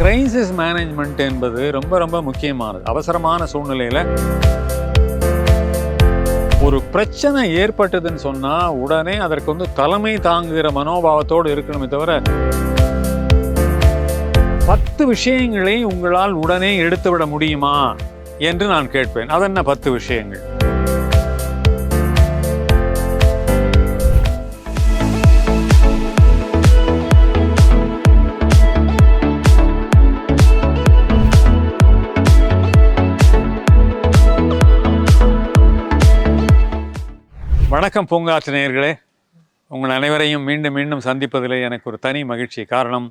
Crisis management என்பது ரொம்ப ரொம்ப முக்கியமானது. அவசரமான சூழ்நிலையில் ஒரு பிரச்சனை ஏற்பட்டதுன்னு சொன்னால் உடனே அதற்கு வந்து தலைமை தாங்குகிற மனோபாவத்தோடு இருக்கணுமே தவிர பத்து விஷயங்களை உங்களால் உடனே எடுத்துவிட முடியுமா என்று நான் கேட்பேன். அதென்ன பத்து விஷயங்கள்? வணக்கம் பூங்காற்று நேயர்களே உங்கள் அனைவரையும் மீண்டும் மீண்டும் சந்திப்பதிலே எனக்கு ஒரு தனி மகிழ்ச்சி காரணம்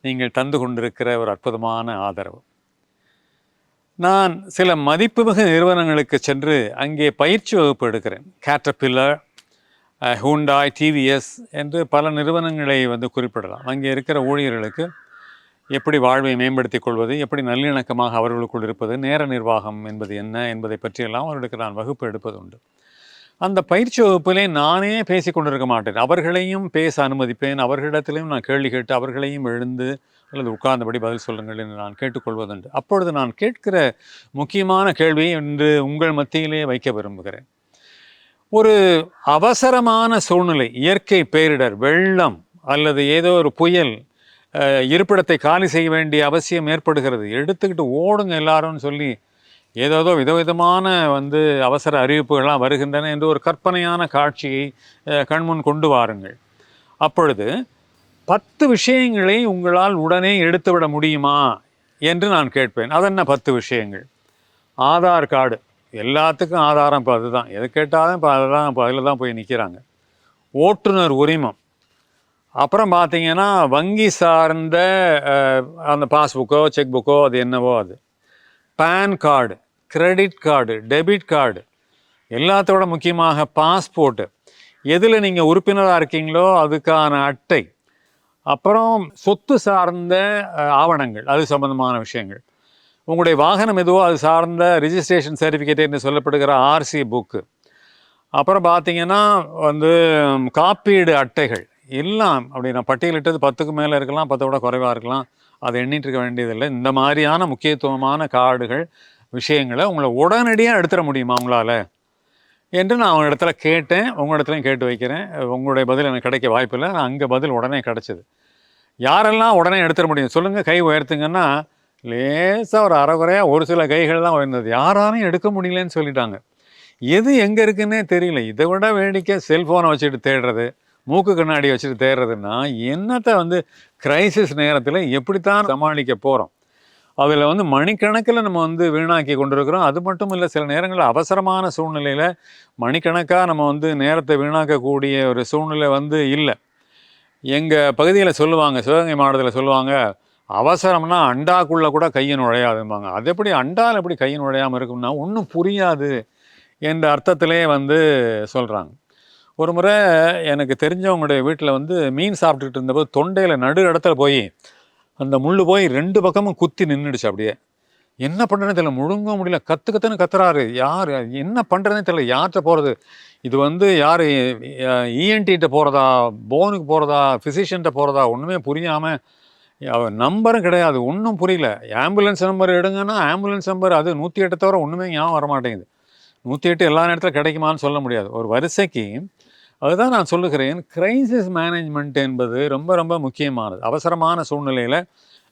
நீங்கள் தந்து கொண்டிருக்கிற ஒரு அற்புதமான ஆதரவு. நான் சில மதிப்புமிகு நிறுவனங்களுக்கு சென்று அங்கே பயிற்சி வகுப்பு எடுக்கிறேன். கேட்டர்பில்லர் ஹூண்டாய் டிவிஎஸ் என்று பல நிறுவனங்களை வந்து குறிப்பிடலாம். அங்கே இருக்கிற ஊழியர்களுக்கு எப்படி வாழ்வை மேம்படுத்திக் கொள்வது எப்படி நல்லிணக்கமாக அவர்களுக்குள் இருப்பது நேர நிர்வாகம் என்பது என்ன என்பதை பற்றியெல்லாம் அவர்களுக்கு நான் வகுப்பு எடுப்பது உண்டு அந்த பயிற்சி வகுப்பிலே நானே பேசி கொண்டிருக்க மாட்டேன். அவர்களையும் பேச அனுமதிப்பேன். அவர்களிடத்திலையும் நான் கேள்வி கேட்டு அவர்களையும் எழுந்து அல்லது உட்கார்ந்தபடி பதில் சொல்லுங்கள் என்று நான் கேட்டுக்கொள்வதுண்டு. அப்பொழுது நான் கேட்கிற முக்கியமான கேள்வியை இன்று உங்கள் மத்தியிலே வைக்க விரும்புகிறேன். ஒரு அவசரமான சூழ்நிலை இயற்கை பேரிடர் வெள்ளம் அல்லது ஏதோ ஒரு புயல் இருப்பிடத்தை காலி செய்ய வேண்டிய அவசியம் ஏற்படுகிறது. எடுத்துக்கிட்டு ஓடுங்க எல்லாரும்னு சொல்லி ஏதேதோ விதவிதமான வந்து அவசர அறிவிப்புகள்லாம் வருகின்றன என்று ஒரு கற்பனையான காட்சியை கண்முன் கொண்டு வாருங்கள். அப்பொழுது பத்து விஷயங்களை உங்களால் உடனே எடுத்துவிட முடியுமா என்று நான் கேட்பேன். அதென்ன பத்து விஷயங்கள்? ஆதார் கார்டு. எல்லாத்துக்கும் ஆதாரம் இப்போ அதுதான். எது கேட்டாலும் இப்போ அதுதான் இப்போ அதில் தான் போய் நிற்கிறாங்க ஓட்டுநர் உரிமம். அப்புறம் பார்த்தீங்கன்னா வங்கி சார்ந்த அந்த பாஸ்புக்கோ செக் புக்கோ அது என்னவோ அது. PAN card credit card debit card எல்லாத்தோட முக்கியமாக பாஸ்போர்ட்டு எதில் நீங்கள் உறுப்பினராக இருக்கீங்களோ அதுக்கான அட்டை. அப்புறம் சொத்து சார்ந்த ஆவணங்கள் அது சம்பந்தமான விஷயங்கள். உங்களுடைய வாகனம் எதுவோ அது சார்ந்த ரிஜிஸ்ட்ரேஷன் சர்டிஃபிகேட் என்று சொல்லப்படுகிற ஆர்சி புக்கு அப்புறம் பார்த்தீங்கன்னா வந்து காப்பீடு அட்டைகள். எல்லாம் அப்படி நான் பட்டியலிட்டது பத்துக்கு மேலே இருக்கலாம் பத்தை விட குறைவாக இருக்கலாம். அதை எண்ணிட்டு இருக்க வேண்டியதில்லை. இந்த மாதிரியான முக்கியத்துவமான கார்டுகள் விஷயங்களை உங்களை உடனடியாக எடுத்துட முடியுமா உங்களால்? என்று நான் அவங்க இடத்துல கேட்டேன். உங்கள் இடத்துலையும் கேட்டு வைக்கிறேன். உங்களுடைய பதில் எனக்கு கிடைக்க வாய்ப்பில்லை நான் அங்கே பதில் உடனே கிடச்சிது. யாரெல்லாம் உடனே எடுத்துட முடியும்? சொல்லுங்கள் கை உயர்த்துங்கன்னா லேசாக ஒரு அறகுறையாக ஒரு சில கைகள் தான் உயர்ந்தது. யாராலையும் எடுக்க முடியலன்னு சொல்லிட்டாங்க. எது எங்கே இருக்குன்னே தெரியல. இதை விட வேடிக்கை செல்ஃபோனை வச்சுட்டு தேடுறது மூக்கு கண்ணாடி வச்சுட்டு தேடுறதுன்னா என்னத்தை வந்து கிரைசிஸ் நேரத்தில் எப்படித்தான் சமாளிக்க போகிறோம் அதில் வந்து மணிக்கணக்கில் நம்ம வந்து வீணாக்கி கொண்டிருக்கிறோம். அது மட்டும் இல்லை சில நேரங்களில் அவசரமான சூழ்நிலையில் மணிக்கணக்காக நம்ம வந்து நேரத்தை வீணாக்கக்கூடிய ஒரு சூழ்நிலை வந்து இல்லை. எங்கள் பகுதியில் சொல்லுவாங்க சிவகங்கை மாவட்டத்தில் சொல்லுவாங்க அவசரம்னா அண்டாக்குள்ளே கூட கையை நுழையாதும்பாங்க. அது எப்படி அண்டாவில் எப்படி கையை நுழையாமல் இருக்கும்னா ஒன்றும் புரியாது என்ற அர்த்தத்திலே வந்து சொல்கிறாங்க ஒரு முறை எனக்கு தெரிஞ்சவங்களுடைய வீட்டில் வந்து மீன் சாப்பிட்டுட்டு இருந்தபோது தொண்டையில் நடு இடத்துல போய் அந்த முள் போய் ரெண்டு பக்கமும் குத்தி நின்றுடுச்சு அப்படியே. என்ன பண்ணுறதுன்னு தெரியல முழுங்க முடியல. கத்து கத்துறாரு. யார் என்ன பண்ணுறதுனே தெரியல. யார்கிட்ட போகிறது இது வந்து யார் இஎன்டிகிட்ட போகிறதா போனுக்கு போகிறதா ஃபிசிஷியன்ட்ட போகிறதா ஒன்றுமே புரியாமல் நம்பரும் கிடையாது. ஒன்றும் புரியல. ஆம்புலன்ஸ் நம்பர் எடுங்கன்னா ஆம்புலன்ஸ் நம்பர் அது நூற்றி எட்டு தவிர ஒன்றுமே ஞாபகம் வர மாட்டேங்குது நூற்றி எட்டு எல்லா நேரத்தில் கிடைக்குமான்னு சொல்ல முடியாது. ஒரு வரிசைக்கு அதுதான் நான் சொல்லுகிறேன். கிரைசிஸ் மேனேஜ்மெண்ட் என்பது ரொம்ப ரொம்ப முக்கியமானது. அவசரமான சூழ்நிலையில்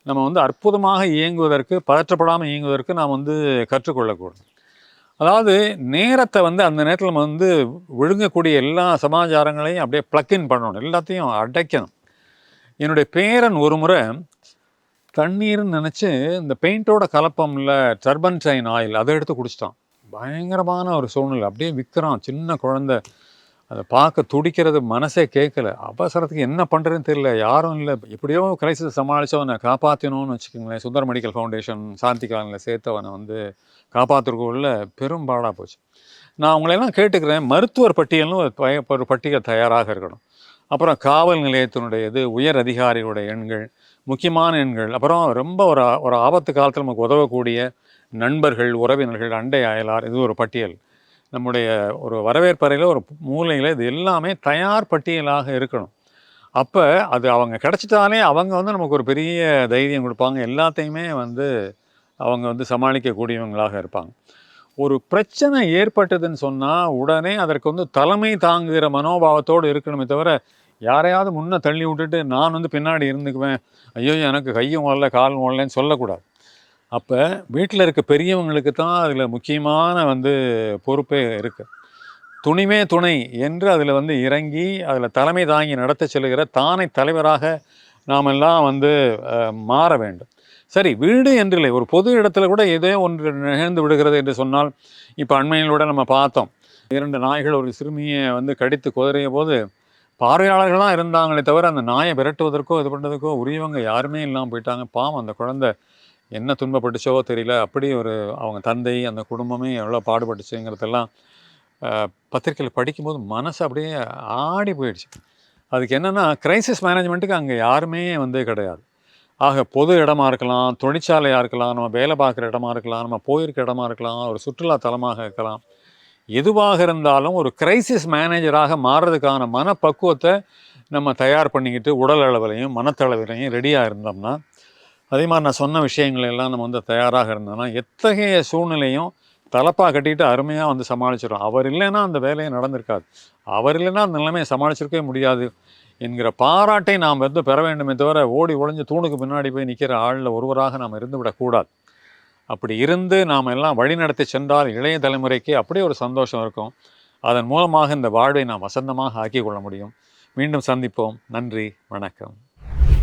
நம்ம வந்து அற்புதமாக இயங்குவதற்கு பதற்றப்படாமல் இயங்குவதற்கு நாம் வந்து கற்றுக்கொள்ளக்கூடும் அதாவது நேரத்தை வந்து அந்த நேரத்தில் நம்ம வந்து விழுங்கக்கூடிய எல்லா சமாச்சாரங்களையும் அப்படியே ப்ளக்இன் பண்ணணும். எல்லாத்தையும் அடைக்கணும். என்னுடைய பேரன் ஒரு முறை தண்ணீர்னு நினச்சி இந்த பெயிண்டோட கலப்பம்ல டர்பன்டைன் ஆயில் அதை எடுத்து குடிச்சிட்டான். பயங்கரமான ஒரு சூழ்நிலை. அப்படியே விற்கிறான் சின்ன குழந்தை. அதை பார்க்க துடிக்கிறது மனசே கேட்கல. அவசரத்துக்கு என்ன பண்ணுறதுன்னு தெரியல. யாரும் இல்லை. எப்படியோ கிரைசிஸ் சமாளித்து அவனை காப்பாற்றணும்னு வச்சுக்கோங்களேன். சுந்தர் மெடிக்கல் ஃபவுண்டேஷன் சாந்தி காலனில் சேர்த்து அவனை வந்து காப்பாற்றுறக்குள்ள பெரும் பாடாக போச்சு. நான் உங்களையெல்லாம் கேட்டுக்கிறேன். மருத்துவர் பட்டியலும் ஒரு பட்டியல் தயாராக இருக்கணும். அப்புறம் காவல் நிலையத்தினுடைய இது உயர் அதிகாரிகளுடைய எண்கள் முக்கியமான எண்கள் அப்புறம் ரொம்ப ஒரு ஒரு ஆபத்து காலத்தில் நமக்கு உதவக்கூடிய நண்பர்கள் உறவினர்கள் அண்டை அயலார் இது ஒரு பட்டியல். நம்முடைய ஒரு வரவேற்பறையில் ஒரு மூலையில் இது எல்லாமே தயார் பட்டியலாக இருக்கணும். அப்போ அது அவங்க கிடச்சிட்டாலே அவங்க வந்து நமக்கு ஒரு பெரிய தைரியம் கொடுப்பாங்க. எல்லாத்தையுமே வந்து அவங்க வந்து சமாளிக்கக்கூடியவங்களாக இருப்பாங்க. ஒரு பிரச்சனை ஏற்பட்டதுன்னு சொன்னால் உடனே அதற்கு வந்து தலைமை தாங்குகிற மனோபாவத்தோடு இருக்கணுமே தவிர யாரையாவது முன்னே தள்ளி விட்டுட்டு நான் வந்து பின்னாடி இருந்துக்குவேன். ஐயோ எனக்கு கையும் வரல காலும் வரலன்னு சொல்லக்கூடாது. அப்போ வீட்டில் இருக்க பெரியவங்களுக்கு தான் அதில் முக்கியமான வந்து பொறுப்பே இருக்குது துணிமே துணை என்று அதில் வந்து இறங்கி அதில் தலைமை தாங்கி நடத்த செல்கிற தானை தலைவராக நாம் எல்லாம் வந்து மாற வேண்டும். சரி வீடு என்றில்லை. ஒரு பொது இடத்துல கூட ஏதோ ஒன்று நிகழ்ந்து விடுகிறது என்று சொன்னால் இப்போ அண்மையிலோட நம்ம பார்த்தோம். இரண்டு நாய்கள் ஒரு சிறுமியை வந்து கடித்து குதறிய போது பார்வையாளர்களாக இருந்தாங்களே தவிர அந்த நாயை விரட்டுவதற்கோ இது பண்ணுறதுக்கோ உரியவங்க யாருமே இல்லாமல் போயிட்டாங்க. பாவம் அந்த குழந்தை என்ன துன்பப்பட்டுச்சோ தெரியல. அப்படி ஒரு அவங்க தந்தை அந்த குடும்பமே எவ்வளோ பாடுபட்டுச்சுங்கிறதெல்லாம் பத்திரிக்கையில் படிக்கும்போது மனசு அப்படியே ஆடி போயிடுச்சு. அதுக்கு என்னென்னா கிரைசிஸ் மேனேஜ்மெண்ட்டுக்கு அங்கே யாருமே வந்து கிடையாது. ஆக பொது இடமா இருக்கலாம் தொழிற்சாலையாக இருக்கலாம் நம்ம வேலை பார்க்குற இடமா இருக்கலாம் நம்ம போயிருக்க இடமா இருக்கலாம் ஒரு சுற்றுலா தலமாக இருக்கலாம். எதுவாக இருந்தாலும் ஒரு கிரைசிஸ் மேனேஜராக மாறுறதுக்கான மனப்பக்குவத்தை நம்ம தயார் பண்ணிக்கிட்டு உடல் அளவிலையும் மனத்தளவிலையும் ரெடியாக இருந்தோம்னா அதே மாதிரி நான் சொன்ன விஷயங்கள் எல்லாம் நம்ம வந்து தயாராக இருந்தோம்னா எத்தகைய சூழ்நிலையும் தலப்பாக கட்டிட்டு அருமையாக வந்து சமாளிச்சிடும் அவர் இல்லைன்னா அந்த வேலையை நடந்திருக்காது. அவர் இல்லைன்னா அந்த நிலைமையை சமாளிச்சிருக்கவே முடியாது என்கிற பாராட்டை நாம் வந்து பெற வேண்டுமே தவிர ஓடி ஒளிஞ்சு தூணுக்கு பின்னாடி போய் நிற்கிற ஆளில் ஒருவராக நாம் இருந்து விடக்கூடாது. அப்படி இருந்து நாம் எல்லாம் வழிநடத்தி சென்றால் இளைய தலைமுறைக்கு அப்படியே ஒரு சந்தோஷம் இருக்கும். அதன் மூலமாக இந்த வாழ்வை நாம் வசந்தமாக ஆக்கிக் கொள்ள முடியும். மீண்டும் சந்திப்போம். நன்றி. வணக்கம்.